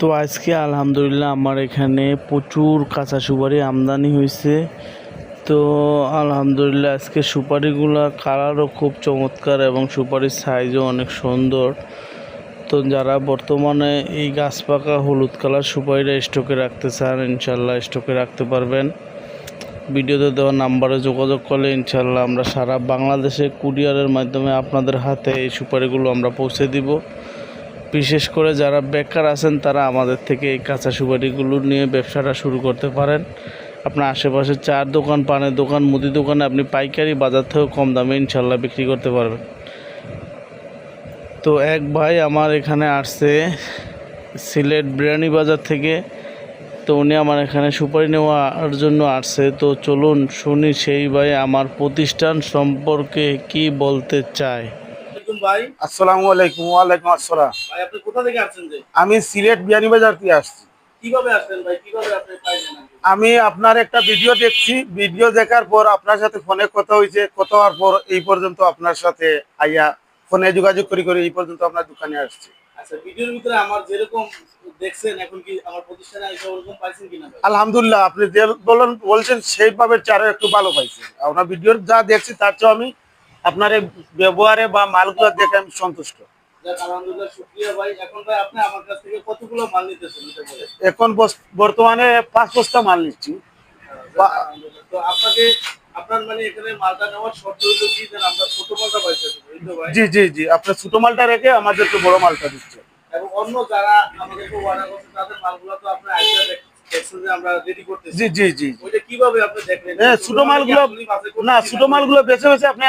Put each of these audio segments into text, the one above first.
তো আজকে আলহামদুলিল্লাহ আমার এখানে প্রচুর কাঁচা সুপারি আমদানি হয়েছে। তো আলহামদুলিল্লাহ আজকে সুপারিগুলো কালারও খুব চমৎকার এবং সুপারির সাইজও অনেক সুন্দর। তো যারা বর্তমানে এই গাছ পাকা হলুদ কালার সুপারিটা স্টকে রাখতে চান ইনশাল্লাহ স্টকে রাখতে পারবেন। ভিডিওতে দেওয়া নাম্বারে যোগাযোগ করলে ইনশাল্লাহ আমরা সারা বাংলাদেশে কুরিয়ারের মাধ্যমে আপনাদের হাতে এই সুপারিগুলো আমরা পৌঁছে দিব। বিশেষ করে যারা বেকার আছেন, তারা আমাদের থেকে এই কাঁচা সুপারিগুলো নিয়ে ব্যবসাটা শুরু করতে পারেন। আপনার আশেপাশে চার দোকান, পানের দোকান, মুদি দোকানে আপনি পাইকারি বাজার থেকেও কম দামে ইনশাল্লাহ বিক্রি করতে পারবেন। তো এক ভাই আমার এখানে আসছে সিলেট বিরিয়ানি বাজার থেকে। তো উনি আমার এখানে সুপারি নেওয়ার জন্য আসছে। তো চলুন শুনি সেই ভাই আমার প্রতিষ্ঠান সম্পর্কে কি বলতে চায়। আলাইকুম ভাই। আসসালামু আলাইকুম ওয়ালাইকুম আসসালাম। ভাই আপনি কোথা থেকে আসছেন যে? আমি সিলেট বিয়ানীবাজার থেকে আসছি। কীভাবে আসছেন ভাই? কীভাবে আপনি পাইলেন আমি আপনার একটা ভিডিও দেখছি। ভিডিও দেখার পর আপনার সাথে ফোনে কথা হয়েছে। কথা হওয়ার পর এই পর্যন্ত আপনার সাথে আইয়া ফোনে যোগাযোগ করি করে এই পর্যন্ত আপনার দোকানে আসছি। আচ্ছা ভিডিওর ভিতরে আমার যেরকম দেখছেন এখন কি আমার প্রতিষ্ঠানে এসে ওরকম পাইছেন কিনা আলহামদুলিল্লাহ আপনি যে বলেন বলছেন সেইভাবে চারও একটু ভালো পাইছি আপনার ভিডিওর যা দেখছি তার চেয়ে আমি আপনার ব্যবহারে বা মালগুলো দেখে আমি সন্তুষ্ট। এখন আপনি আমার কাছ থেকে কতগুলো মাল নিতেছেন এটা এখন বস- বর্তমানে পাঁচ বস্তা মাল নিচ্ছি। তো আপনাকে আপনার মানে জি জি জি। আপনার ছোট মালটা রেখে আমাদেরকে বড় মালটা দিচ্ছে। এবং অন্য যারা আমাদেরকে অর্ডার করছে তাদের মালগুলো তো আপনার আইডিয়া জি জি হ্যাঁ ছোট মালগুলো না ছোট মালগুলো বেছে বেছে আপনি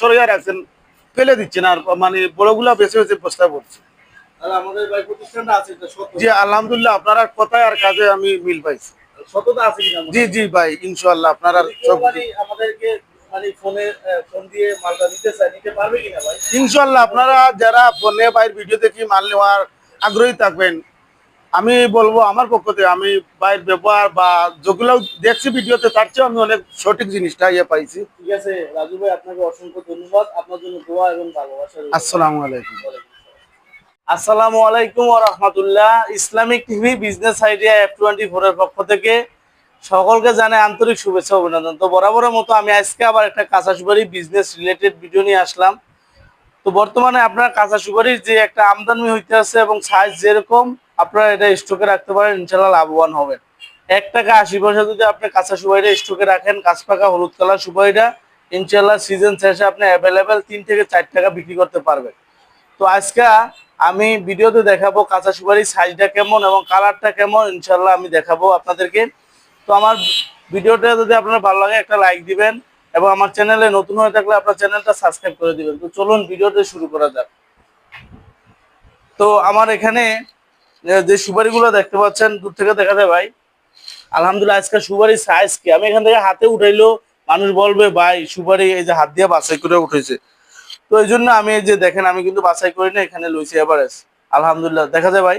সরিয়ে রাখছেন ফেলে দিচ্ছেন আর মানে বড়গুলো বেছে বেছে বস্তা পড়ছে তাহলে আমাদের প্রতিষ্ঠানটা আছে এটা জি আলহামদুলিল্লাহ আপনার কথায় আর কাজে আমি মিল পাইছি। জি জি ভাই ইনশাল্লাহ আপনার সব মানে আমাদেরকে মানে ফোনে ফোন দিয়ে মালটা দিতে চাই নিতে পারবে কিনা ভাই? ইনশাল্লাহ আপনারা যারা ফোনে বাইর ভিডিও দেখি মাল নেওয়ার আগ্রহী থাকবেন আমি বলব আমার পক্ষ থেকে আমি বাইর ব্যবহার বা যেগুলো দেখছি ভিডিওতে তার চেয়ে আমি অনেক সঠিক জিনিসটা ইয়ে পাইছি। ঠিক আছে রাজু ভাই আপনাকে অসংখ্য ধন্যবাদ। আপনার জন্য দোয়া এবং ভালোবাসা। আসসালামু আলাইকুম। আসসালামু। আলাইকুম রাহমাতুল্লাহ। Islamic TV business idea F twenty four এর পক্ষ থেকে সকলকে জানাই আন্তরিক শুভেচ্ছা অভিনন্দন। তো বরাবরের মতো আমি আজকে আবার একটা কাঁচা সুপারি বিজনেস রিলেটেড ভিডিও নিয়ে আসলাম। তো বর্তমানে আপনার কাঁচা সুপারির যে একটা আমদানি হইতে আছে এবং সাইজ যেরকম আপনারা এটা স্টকে রাখতে পারেন ইনশাল্লাহ লাভবান হবেন। এক টাকা আশি পয়সা যদি আপনি কাঁচা সুপারিটা স্টকে রাখেন, কাঁচ পাকা, হলুদ কালার সুপারিটা ইনশাল্লাহ সিজন শেষে আপনি অ্যাভেলেবেল তিন থেকে চার টাকা বিক্রি করতে পারবেন। তো আজকে আমি ভিডিওতে দেখাবো কাঁচা সুপারির সাইজটা কেমন এবং কালারটা কেমন ইনশাল্লাহ আমি দেখাবো আপনাদেরকে। তো আমার ভিডিওটা যদি আপনার ভালো লাগে, একটা লাইক দিবেন এবং আমার চ্যানেলে নতুন হয়ে থাকলে আপনার চ্যানেলটা সাবস্ক্রাইব করে দিবেন। তো চলুন ভিডিওটা শুরু করা যাক। তো আমার এখানে যে- সুপারিগুলো দেখতে পাচ্ছেন দূর থেকে দেখা যায় ভাই। আলহামদুলিল্লাহ আজকে সুপারির সাইজ কি? আমি এখান থেকে হাতে উঠাইলো মানুষ বলবে ভাই সুপারি এই যে হাত দিয়ে বাছাই করে উঠেছে। তো এই জন্য আমি যে দেখেন আমি কিন্তু বাছাই করি না এখানে লইছি এভারেজ আলহামদুলিল্লাহ দেখা যায় ভাই?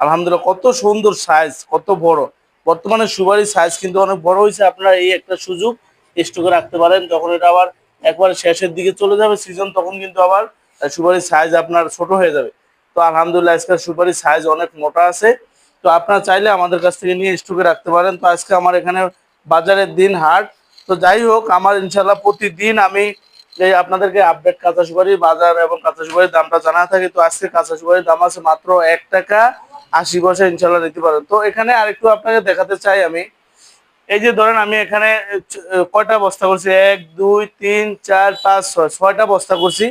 আলহামদুলিল্লাহ কত সুন্দর সাইজ কত বড়। বর্তমানে সুপারির সাইজ কিন্তু অনেক বড় হয়েছে আপনারা এই একটা সুযোগ স্টকে রাখতে পারেন। যখন এটা আবার একবার শেষের দিকে চলে যাবে সিজন তখন কিন্তু আবার আহ, সুপারির সাইজ আপনার ছোট হয়ে যাবে। তো আলহামদুলিল্লাহ আজকে সুপারির সাইজ অনেক মোটা আছে। তো আপনারা চাইলে আমাদের কাছ থেকে নিয়ে স্টকে রাখতে পারেন। তো আজকে আমার এখানে বাজারের দিন হাট। তো যাই হোক, আমার ইনশাল্লাহ প্রতিদিন আমি এই আপনাদেরকে আপডেট কাঁচা সুপারির বাজার এবং কাঁচা সুপারির দামটা জানা থাকে। তো আজকে কাঁচা সুপারির দাম আছে মাত্র এক টাকা আশি পয়সা ইনশাল্লাহ নিতে পারেন। তো এখানে আরেকটু আপনাকে দেখাতে চাই আমি। এই যে ধরেন আমি এখানে কয়টা বস্তা করছি? এক, দুই, তিন, চার, পাঁচ, ছয়। ছয়টা বস্তা করছি।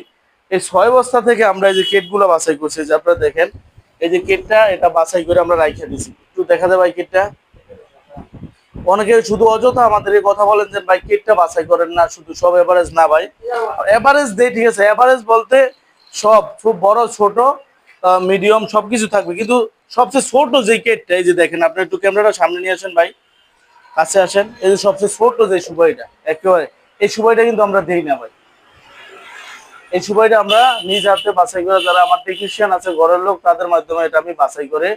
এই ছয় বস্তা থেকে আমরা এই যে কেটগুলো বাছাই করছি যে আপনারা দেখেন, এই যে কেটটা, এটা বাছাই করে আমরা রাইখে দিছি। একটু দেখা যায় ভাই কেটটা? অনেকে শুধু অযথা আমাদের কথা বলেন যে, ভাই, কেটটা বাছাই করেন না, শুধু সব এভারেজ না ভাই। এভারেজ দেয় ঠিক আছে এভারেজ বলতে সব, খুব বড়, ছোট মিডিয়াম সবকিছু থাকবে। কিন্তু সবচেয়ে ছোট যে কেটটা, এই যে দেখেন আপনি একটু ক্যামেরাটা সামনে নিয়ে আসেন ভাই। কাছে আসেন, এই যে সবচেয়ে ছোট যে সুপারিটা, একেবারে, এই সুপারিটা কিন্তু আমরা দেই না ভাই। এই সুপারিটা আমরা নিজ হাতে বাছাই করে যারা আমার টেকনিশিয়ান আছে, ঘরের লোক, তাদের মাধ্যমে এটা আমি বাছাই করে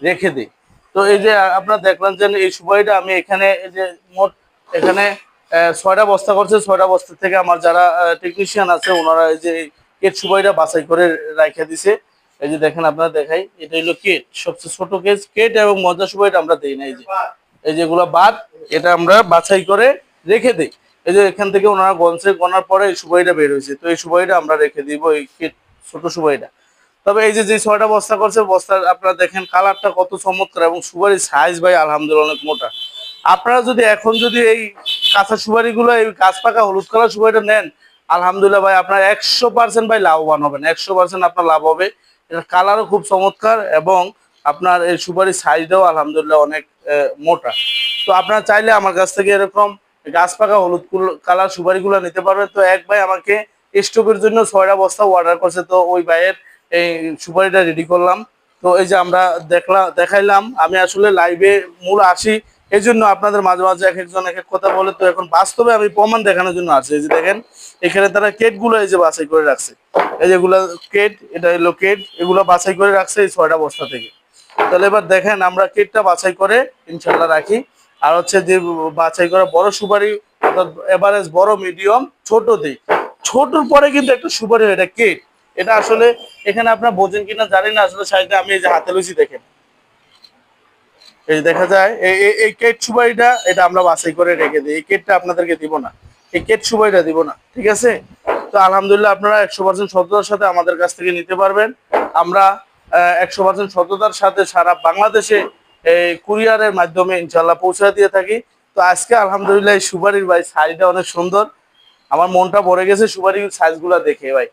রেখে দিই। তো এই যে আপনারা দেখলেন যে এই সুপারিটা আমি এখানে এই যে মোট এখানে ছয়টা বস্তা করছে। ছয়টা বস্তা থেকে আমার যারা টেকনিশিয়ান আছে, ওনারা এই যে কেট সুপারিটা বাছাই করে রাখে দিছে। এই যে দেখেন আপনারা দেখাই, এটা হলো কেট। সবচেয়ে ছোট কেস কেট এবং মজা সুপারিটা আমরা দিই না, এই যে। এই যেগুলো বাদ, এটা আমরা বাছাই করে রেখে দিই। এই যে এখান থেকে ওনারা গনছে গনার পরে এই সুপারিটা বের হয়েছে। তো এই সুপারিটা আমরা রেখে দিব, এই ছোট সুপারিটা। তবে এই যে যে ছয়টা বস্তা করছে, বস্তার আপনারা দেখেন কালারটা কত চমৎকার এবং সুপারির সাইজ ভাই আলহামদুলিল্লাহ অনেক মোটা। আপনারা যদি এখন যদি এই কাঁচা সুপারিগুলো, এই গাছ পাকা হলুদ কালার সুপারিটা নেন, আলহামদুলিল্লাহ ভাই আপনার একশো পার্সেন্ট ভাই লাভবান হবেন। একশো পার্সেন্ট আপনার লাভ হবে। এটার কালারও খুব চমৎকার এবং আপনার এই সুপারির সাইজটাও আলহামদুলিল্লাহ অনেক মোটা। তো আপনারা চাইলে আমার কাছ থেকে এরকম গাছ পাকা হলুদ কালার সুপারিগুলো নিতে পারবেন তো এক ভাই আমাকে স্টকের জন্য ছয়টা বস্তা অর্ডার করছে। তো ওই ভাইয়ের এই সুপারিটা রেডি করলাম। তো এই যে আমরা দেখলাম দেখাইলাম। আমি আসলে লাইভে মূল আসি। এই জন্য আপনাদের মাঝে মাঝে এক একজন এক এক কথা বলে। তো এখন বাস্তবে আমি প্রমাণ দেখানোর জন্য আসি। এই যে দেখেন, এখানে তারা কেটগুলো এই যে বাছাই করে রাখছে। এই যেগুলো কেট, এটা হলো কেট, এগুলো বাছাই করে রাখছে এই ছয়টা বস্তা থেকে। তাহলে এবার দেখেন আমরা কেটটা বাছাই করে ইনশাল্লাহ রাখি। আর হচ্ছে যে বাছাই করা বড় সুপারি, অর্থাৎ এভারেজ বড় মিডিয়াম ছোট দিই ছোটর পরে কিন্তু একটা সুপারি এটা কেট এটা আসলে এখানে আপনার বোঝেন কিনা জানি না, আসলে সাইডে আমি এই যে হাতে লুচি দেখেন। এই দেখা যায়, এই কেট সুপারিটা, এটা আমরা বাছাই করে রেখে দিই। এই কেটটা আপনাদেরকে দিব না। এই কেট সুপারিটা দিব না, ঠিক আছে? তো আলহামদুলিল্লাহ আপনারা একশো পার্সেন্ট সততার সাথে আমাদের কাছ থেকে নিতে পারবেন। আমরা একশো পার্সেন্ট সততার সাথে সারা বাংলাদেশে এই কুরিয়ারের মাধ্যমে ইনশাল্লাহ পৌঁছে দিয়ে থাকি। তো আজকে আলহামদুলিল্লাহ এই সুপারির ভাই সাইজটা অনেক সুন্দর। আমার মনটা ভরে গেছে সুপারির সাইজগুলো দেখে ভাই।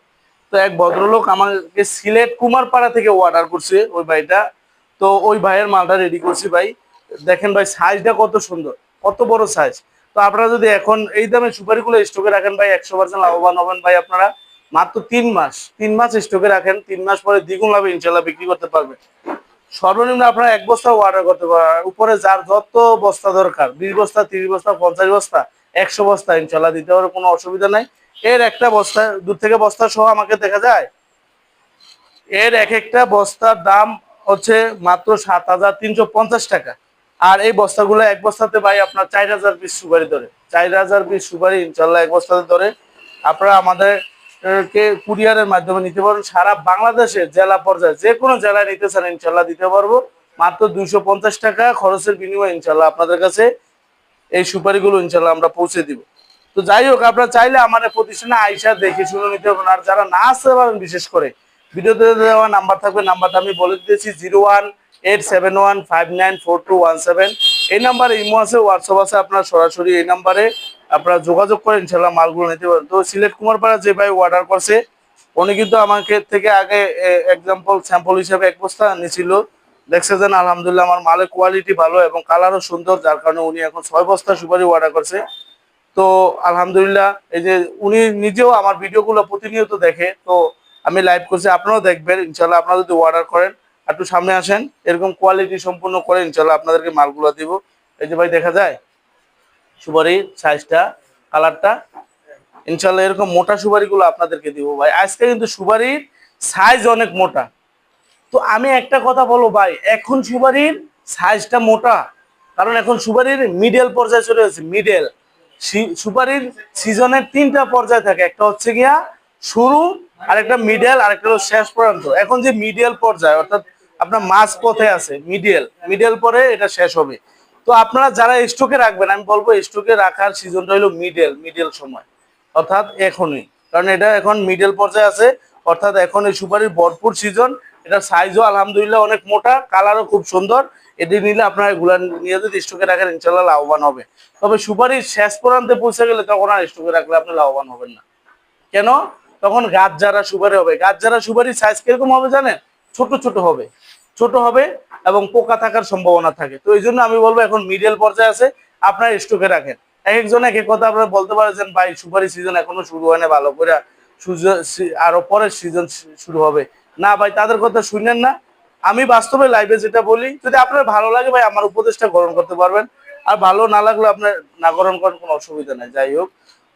তো এক ভদ্রলোক আমাকে সিলেট কুমারপাড়া থেকে অর্ডার করছে ওই ভাইটা। তো ওই ভাইয়ের মালটা রেডি করছি ভাই। দেখেন ভাই, সাইজটা কত সুন্দর, কত বড় সাইজ তো আপনারা যদি এখন এই দামে সুপারিগুলো স্টকে রাখেন ভাই, একশো পার্সেন্ট লাভবান হবেন ভাই আপনারা। মাত্র তিন মাস তিন মাস স্টকে রাখেন, তিন মাস পরে দ্বিগুণ লাভে ইনশাল্লাহ বিক্রি করতে পারবেন। সর্বনিম্ন আপনারা এক বস্তা অর্ডার করতে পারেন। উপরে যার যত বস্তা দরকার, বিশ বস্তা, তিরিশ বস্তা, পঞ্চাশ বস্তা, একশো বস্তা ইনশাল্লাহ দিতে পারে, কোনো অসুবিধা নাই। এর একটা বস্তা, দূর থেকে বস্তা সহ আমাকে দেখা যায়। এর এক একটা বস্তার দাম হচ্ছে মাত্র সাত হাজার তিনশো পঞ্চাশ টাকা। আর এই বস্তাগুলো এক বস্তাতে ভাই আপনার চার হাজার পিস সুপারি ধরে। চার হাজার পিস সুপারি ইনশাল্লাহ এক বস্তাতে ধরে। আপনারা আমাদের কে কুরিয়ারের মাধ্যমে নিতে পারবেন। সারা বাংলাদেশে জেলা পর্যায়ে যে কোনো জেলায় নিতে চান ইনশাল্লাহ দিতে পারব। মাত্র দুইশো পঞ্চাশ টাকা খরচের বিনিময়ে ইনশাল্লাহ আপনাদের কাছে এই সুপারিগুলো ইনশাল্লাহ আমরা পৌঁছে দিব। তো যাই হোক, আপনারা চাইলে আমাদের প্রতিষ্ঠানে আইসা দেখে শুনে নিতে পারবেন। আর যারা না আসতে পারেন, বিশেষ করে ভিডিওতে দেওয়া নাম্বার থাকবে, নাম্বারটা আমি বলে দিয়েছি zero one eight seven one five nine four two one seven. এই নাম্বারে ইমো আছে, হোয়াটসঅ্যাপ আছে, আপনার সরাসরি এই নাম্বারে আপনারা যোগাযোগ করে ইনশাল্লাহ মালগুলো নিতে পারেন। তো সিলেট কুমারপাড়া যে ভাই অর্ডার করছে, উনি কিন্তু আমাকে থেকে আগে এক্সাম্পল স্যাম্পল হিসেবে এক বস্তা নিয়েছিল দেখছে যেন আলহামদুলিল্লাহ আমার মালের কোয়ালিটি ভালো এবং কালারও সুন্দর, যার কারণে উনি এখন ছয় বস্তা সুপারি অর্ডার করছে। তো আলহামদুলিল্লাহ, এই যে উনি নিজেও আমার ভিডিওগুলো প্রতিনিয়ত দেখে, তো আমি লাইভ করছি, আপনারাও দেখবেন ইনশাল্লাহ আপনারা যদি অর্ডার করেন, একটু সামনে আসেন, এরকম কোয়ালিটি সম্পূর্ণ করে ইনশাল্লাহ আপনাদেরকে মালগুলো দিব। এই যে ভাই, দেখা যায়? সুপারির সাইজটা কালারটা ইনশাল্লাহ এরকম মোটা সুপারিগুলো আপনাদেরকে দিব ভাই। আজকে কিন্তু সুপারির সাইজ অনেক মোটা। তো আমি একটা কথা বলব ভাই, এখন সুপারির সাইজটা মোটা। কারণ এখন সুপারির মিডল পর্যায়ে চলে গেছে মিডল সুপারির সিজনের তিনটা পর্যায় থাকে। একটা হচ্ছে গিয়া শুরু আর একটা মিডল আর একটা হলো শেষ পর্যন্ত। এখন যে মিডল পর্যায়ে, অর্থাৎ আপনার মাঝ পথে আছে মিডল মিডল পরে এটা শেষ হবে। তো আপনারা যারা স্টকে রাখবেন, আমি বলব স্টকে রাখার সিজনটা হলো মিডল মিডল সময়। অর্থাৎ এখনই। কারণ এটা এখন মিডল পর্যায়ে আছে, অর্থাৎ এখন এই সুপারির ভরপুর সিজন এটা সাইজও আলহামদুলিল্লাহ অনেক মোটা কালারও খুব সুন্দর। এটি নিলে আপনারা এগুলা নিয়ে যদি স্টকে রাখেন ইনশাল্লাহ লাভবান হবে। তবে সুপারির শেষ প্রান্তে পৌঁছে গেলে তখন আর স্টকে রাখলে আপনি লাভবান হবেন না। কেন? তখন গাছ যারা সুপারি হবে। গাছ যারা সুপারি সাইজ কীরকম হবে জানেন? ছোট ছোট হবে। ছোট হবে এবং পোকা থাকার সম্ভাবনা থাকে। তো এই জন্য আমি বলব এখন মিডল পর্যায়ে আছে, আপনারা স্টকে রাখেন। এক একজন এক এক কথা আপনারা বলতে পারেন ভাই, সুপারি সিজন এখনও শুরু হয় না, ভালো করে সুজ- সি- আরও পরের সিজন শুরু হবে। না, ভাই, তাদের কথা শুনেন না। আমি বাস্তবে লাইভে যেটা বলি, যদি আপনার ভালো লাগে, ভাই, আমার উপদেশটা গ্রহণ করতে পারবেন। আর ভালো না লাগলে আপনার না গ্রহণ করার কোনো অসুবিধা নেই, যাই হোক।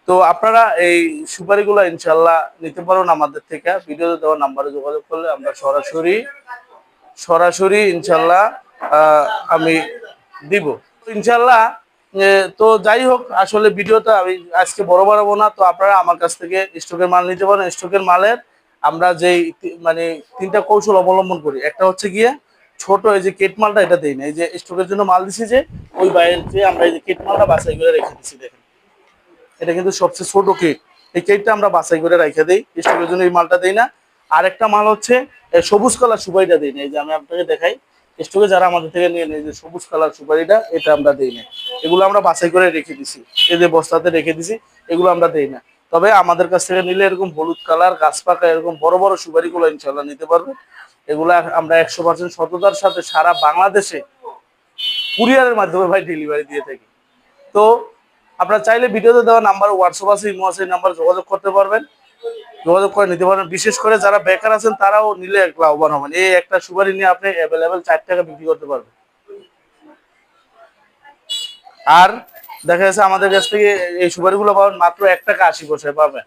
তো আপনারা এই সুপারিগুলো ইনশাল্লাহ নিতে পারেন আমাদের থেকে। ভিডিওতে দেওয়া নাম্বারে যোগাযোগ করলে আমরা সরাসরি সরাসরি ইনশাল্লাহ আমি দিব। ইনশাল্লাহ তো যাই হোক, আসলে ভিডিওটা আমি আজকে বড় বাড়াবো না। তো আপনারা আমার কাছ থেকে স্টকের মাল নিতে পারেন। স্টকের মালের আমরা যেই মানে তিনটা কৌশল অবলম্বন করি। একটা হচ্ছে গিয়ে ছোট এই যে কেট মালটা, এটা দেই না। এই যে স্টকের জন্য মাল দিছি যে, ওই বাইরে যে আমরা এই যে কেট মালটা বাছাই করে রেখে দিচ্ছি দেখেন। এটা কিন্তু সবচেয়ে ছোট কেট। এই কেটটা আমরা বাছাই করে রেখে দিই। স্টকের জন্য এই মালটা দেই না। আরেকটা মাল হচ্ছে সবুজ কালার সুপারিটা দিই না এই যে আমি আপনাকে দেখাই। স্টকে যারা আমাদের থেকে নিয়ে নেয় যে সবুজ কালার সুপারিটা, এটা আমরা দিই না এগুলো আমরা বাছাই করে রেখে দিছি। এই যে বস্তাতে রেখে দিছি, এগুলো আমরা দিই না। তবে আমাদের কাছ থেকে নিলে এরকম হলুদ কালার, গাছ পাকা, এরকম বড় বড় সুপারিগুলো ইনশাল্লাহ নিতে পারবে। এগুলা আমরা একশো পার্সেন্ট সততার সাথে সারা বাংলাদেশে কুরিয়ারের মাধ্যমে ভাই ডেলিভারি দিয়ে থাকি। তো আপনারা চাইলে ভিডিওতে দেওয়া নাম্বার হোয়াটসঅ্যাপ আছে ইমো আছে নাম্বার যোগাযোগ করতে পারবেন। যোগাযোগ করে নিতে পারেন। বিশেষ করে যারা বেকার আছেন, তারাও নিলে লাভবান হবেন। এই একটা সুপারি নিয়ে আপনি অ্যাভেলেবেল চার টাকা বিক্রি করতে পারবেন। আর দেখা যাচ্ছে আমাদের কাছ থেকে এই সুপারিগুলো পাবেন মাত্র এক টাকা আশি পয়সায় পাবেন।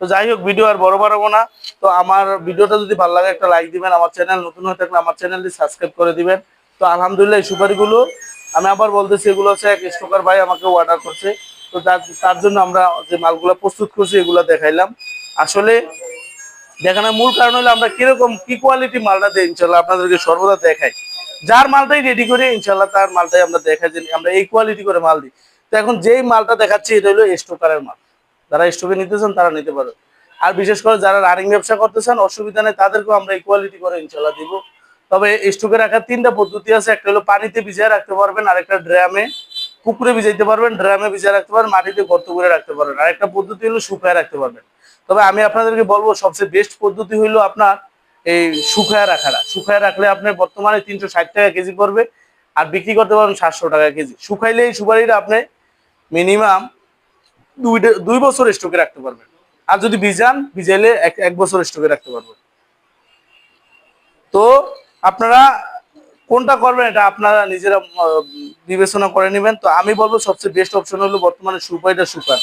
তো যাই হোক, ভিডিও আর বড় বাড়াবো না। তো আমার ভিডিওটা যদি ভালো লাগে, একটা লাইক দিবেন। আমার চ্যানেল নতুন হয়ে থাকলে আমার চ্যানেলটি সাবস্ক্রাইব করে দিবেন। তো আলহামদুলিল্লাহ, এই সুপারিগুলো আমি আবার বলতেছি, এগুলো হচ্ছে এক স্টোকার ভাই আমাকে অর্ডার করছে। তো তার জন্য আমরা যে মালগুলো প্রস্তুত করছি, এগুলো দেখাইলাম। আসলে দেখানোর মূল কারণ হলো আমরা কীরকম, কি কোয়ালিটি মালটা দেয় ইনশাল্লাহ আপনাদেরকে সর্বদা দেখাই। যার মালটাই রেডি করে ইনশাল্লাহ তার মালটাই আমরা দেখাই যে আমরা এই কোয়ালিটি করে মাল দিই। তো এখন যেই মালটা দেখাচ্ছি, এটা হলো স্টোকারের মাল। যারা স্টোকে নিতে চান তারা নিতে পারো আর বিশেষ করে যারা রানিং ব্যবসা করতে চান অসুবিধা নেই, তাদেরকেও আমরা ইকুয়ালিটি করে ইনশাল্লাহ দিব। তবে স্টোকে রাখার তিনটা পদ্ধতি আছে। একটা হলো পানিতে ভিজিয়ে রাখতে পারবেন আর একটা ড্রামে পুকুরে ভিজাইতে পারবেন, ড্রামে ভিজিয়ে রাখতে পারবেন, মাটিতে গর্ত করে রাখতে পারবেন। আর একটা পদ্ধতি হলো শুকায় রাখতে পারবেন। তবে আমি আপনাদেরকে বলব, সবচেয়ে বেস্ট পদ্ধতি হইল আপনার এই শুকায় রাখাটা শুকায় রাখলে আপনার বর্তমানে তিনশো ষাট টাকা কেজি পড়বে, আর বিক্রি করতে পারবেন সাতশো টাকা কেজি। শুকাইলে এই সুপারিটা আপনি মিনিমাম দুই ডে- দুই বছর স্টকে রাখতে পারবেন। আর যদি ভিজান, ভিজাইলে এক এক বছর স্টকে রাখতে পারবেন। তো আপনারা কোনটা করবেন এটা আপনারা নিজেরা বিবেচনা করে নেবেন। তো আমি বলব সবচেয়ে বেস্ট অপশন হলো বর্তমানে সুপাইটা শুকান।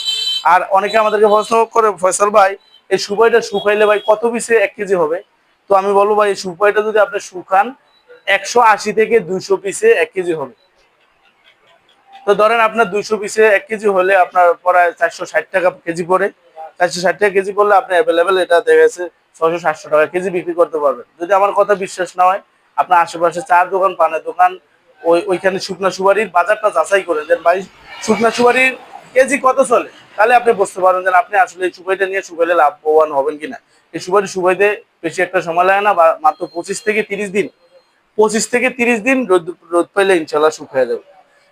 আর অনেকে আমাদেরকে প্রশ্ন করে, ফয়সাল ভাই, এই সুপাইটা শুকাইলে ভাই কত পিসে এক কেজি হবে? তো আমি বলব ভাই, এই সুপাইটা যদি আপনি শুকান, একশো আশি থেকে দুইশো পিসে এক কেজি হবে। তো ধরেন আপনার দুইশো পিসে এক কেজি হলে আপনার প্রায় চারশো ষাট টাকা কেজি পড়ে। চারশো ষাট টাকা কেজি পড়লে আপনি অ্যাভেলেবেল এটা দেখা গেছে ছশো সাতশো টাকা কেজি বিক্রি করতে পারবেন। যদি আমার কথা বিশ্বাস না হয়, আপনার আশেপাশে চার দোকান, পানের দোকান ওই ওইখানে শুকনা সুপারির বাজারটা যাচাই করে দেন ভাই। শুকনা সুপারির কেজি কত চলে? তাহলে আপনি বুঝতে পারবেন যে আপনি আসলে এই সুপারিটা নিয়ে শুকাইলে লাভবান হবেন কিনা। এই সুপারি শুকাইতে বেশি একটা সময় লাগে না, বা মাত্র পঁচিশ থেকে তিরিশ দিন। পঁচিশ থেকে তিরিশ দিন রোদ রোদ পাইলে ইনশাল্লাহ শুকিয়ে যাবে।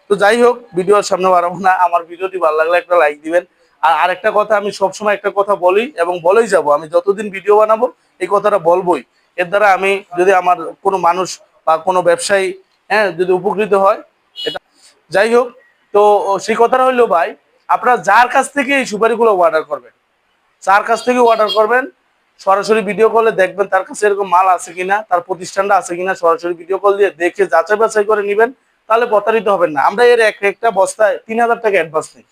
তো যাই হোক ভিডিওর সামনে বাড়াবো না। আমার ভিডিওটি ভালো লাগলে একটা লাইক দিবেন। আর আরেকটা কথা, আমি সবসময় একটা কথা বলি এবং বলেই যাব, আমি যতদিন ভিডিও বানাবো, এই কথাটা বলবোই। এর দ্বারা আমি যদি আমার কোনো মানুষ বা কোনো ব্যবসায়ী হ্যাঁ যদি উপকৃত হয়, এটা যাই হোক, তো সেই কথাটা হইল ভাই, আপনারা যার কাছ থেকে এই সুপারিগুলো অর্ডার করবেন, যার কাছ থেকে অর্ডার করবেন, সরাসরি ভিডিও কলে দেখবেন তার কাছে এরকম মাল আছে কিনা, তার প্রতিষ্ঠানটা আছে কিনা, সরাসরি ভিডিও কল দিয়ে দেখে যাচাই বাছাই করে নেবেন, তাহলে প্রতারিত হবেন না। আমরা এর এক একটা বস্তায় তিন হাজার টাকা অ্যাডভান্স নিই।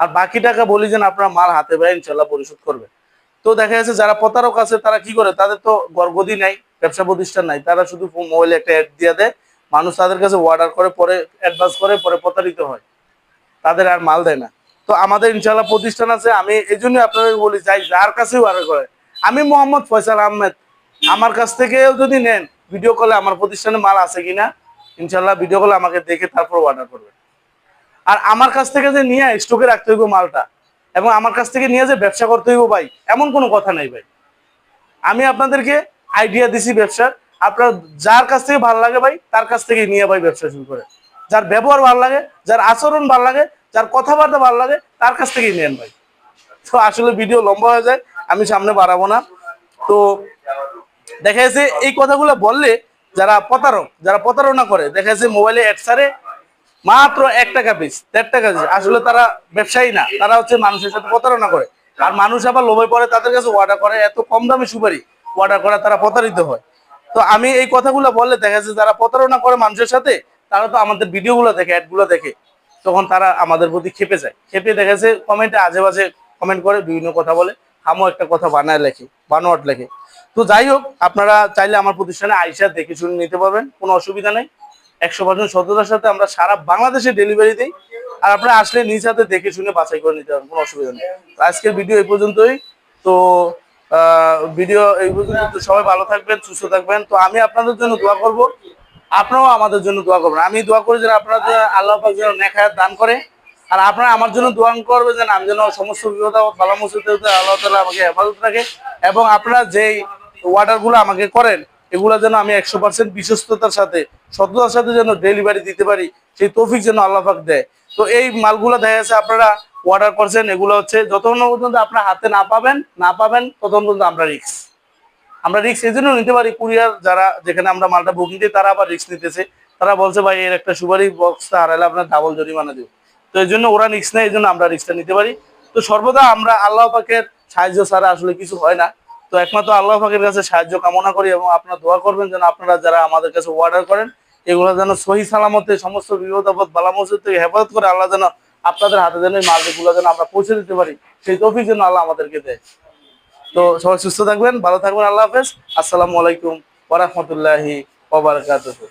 আর বাকি টাকা বলি যে আপনার মাল হাতে পায় ইনশাল্লাহ পরিশোধ করবে তো দেখা যাচ্ছে যারা প্রতারক আছে, তারা কি করে? তাদের তো গর্ভদি নাই, ব্যবসা প্রতিষ্ঠান নাই, তারা শুধু মোবাইলে একটা অ্যাড দিয়ে দেয় মানুষ তাদের কাছে অর্ডার করে, পরে অ্যাডভান্স করে, পরে প্রতারিত হয়। তাদের আর মাল দেয় না। তো আমাদের ইনশাল্লাহ প্রতিষ্ঠান আছে, আমি এই জন্য আপনাদের বলি চাই যার কাছেও অর্ডার করে। আমি মোহাম্মদ ফয়সাল আহমেদ, আমার কাছ থেকেও যদি নেন ভিডিও কলে আমার প্রতিষ্ঠানে মাল আছে কিনা ইনশাল্লাহ ভিডিও কলে আমাকে দেখে তারপর অর্ডার করবেন। আর আমার কাছ থেকে যে নিয়ে স্টকে রাখতে হইব মালটা, এবং আমার কাছ থেকে নিয়ে যে ব্যবসা করতে হইব ভাই, এমন কোনো কথা নাই ভাই। আমি আপনাদেরকে আইডিয়া দিছি ব্যবসার আপনার যার কাছ থেকে ভালো লাগে ভাই, তার কাছ থেকে নিয়ে ভাই ব্যবসা শুরু করে। যার ব্যবহার ভালো লাগে, যার আচরণ ভালো লাগে, যার কথাবার্তা ভালো লাগে, তার কাছ থেকেই নেন ভাই। তো আসলে ভিডিও লম্বা হয়ে যায়, আমি সামনে বাড়াবো না। তো দেখা যাচ্ছে এই কথাগুলো বললে যারা প্রতারক, যারা প্রতারণা করে, দেখা যাচ্ছে মোবাইলে অ্যাডসারে মাত্র এক টাকা পিস দেড় টাকা পিস আসলে তারা ব্যবসায়ী না, তারা হচ্ছে মানুষের সাথে প্রতারণা করে। আর মানুষ আবার লোভে পড়ে, তাদের কাছে অর্ডার করে এত কম দামে সুপারি অর্ডার করে তারা প্রতারিত হয়। তো আমি এই কথাগুলো বললে দেখা যাচ্ছে যারা প্রতারণা করে মানুষের সাথে, তারা তো আমাদের ভিডিওগুলো দেখে অ্যাডগুলো দেখে, তখন তারা আমাদের প্রতি খেপে যায়। খেপে দেখা যাচ্ছে কমেন্টে আজে বাজে কমেন্ট করে বিভিন্ন কথা বলে, আমও একটা কথা বানায় লেখে, বানোয়াট লেখে। তো যাই হোক, আপনারা চাইলে আমার প্রতিষ্ঠানে আইসা দেখে শুনে নিতে পারবেন, কোনো অসুবিধা নেই। একশো পার্সেন্ট সততার সাথে আমরা সারা বাংলাদেশে ডেলিভারি দিই, আর আপনারা আসলে নিজ হাতে দেখে শুনে বাছাই করে নিতে পারবেন, কোনো অসুবিধা নেই। আজকের ভিডিও এই পর্যন্তই। তো ভিডিও এই পর্যন্ত সবাই ভালো থাকবেন, সুস্থ থাকবেন। তো আমি আপনাদের জন্য দোয়া করব। আপনারাও আমাদের জন্য দোয়া করবেন। আমি দোয়া করি যেন আপনাদের আল্লাহ যেন নেখায়াত দান করে, আর আপনারা আমার জন্য দোয়া করবেন যেন আমি যেন সমস্ত বিপদ বালা আল্লাহ তালা আমাকে হেফাজত রাখে এবং আপনারা যেই অর্ডারগুলো আমাকে করেন, এগুলো যেন আমি একশো পার্সেন্ট বিশ্বস্ততার সাথে সততার সাথে যেন ডেলিভারি দিতে পারি, সেই তৌফিক যেন আল্লাহ পাক দেয়। তো এই মালগুলো দেখা যাচ্ছে আপনারা অর্ডার করছেন এগুলো হচ্ছে যতক্ষণ পর্যন্ত আপনার হাতে না পাবেন না পাবেন, ততক্ষণ পর্যন্ত আমরা রিক্স আমরা রিক্স এই জন্য নিতে পারি। কুরিয়ার যারা, যেখানে আমরা মালটা বুকিং দিই, তারা আবার রিক্স নিতেছে। তারা বলছে, ভাই, এর একটা সুপারি বক্সটা হারালে আপনার ডাবল জরিমানা দিব। তো এই জন্য ওরা রিক্স নেয়, এই জন্য আমরা রিক্সটা নিতে পারি। তো সর্বদা আমরা আল্লাহ পাকের সাহায্য ছাড়া আসলে কিছু হয় না। তো একমাত্র আল্লাহ পাকের কাছে সাহায্য কামনা করি এবং আপনারা দোয়া করবেন যেন আপনারা যারা আমাদের কাছে অর্ডার করেন, এগুলো যেন সহি সালামতে, সমস্ত বিপদ আপদ বালা মুসিবত থেকে হেফাজত করে আল্লাহ যেন আপনাদের হাতে যেন এই মালগুলো যেন আমরা পৌঁছে দিতে পারি, সেই তফিক যেন আল্লাহ আমাদেরকে দেয়। তো সবাই সুস্থ থাকবেন, ভালো থাকবেন, আল্লাহ হাফেজ। আসসালামু আলাইকুম ওরহমতুল্লাহি ওবরাকাতুহু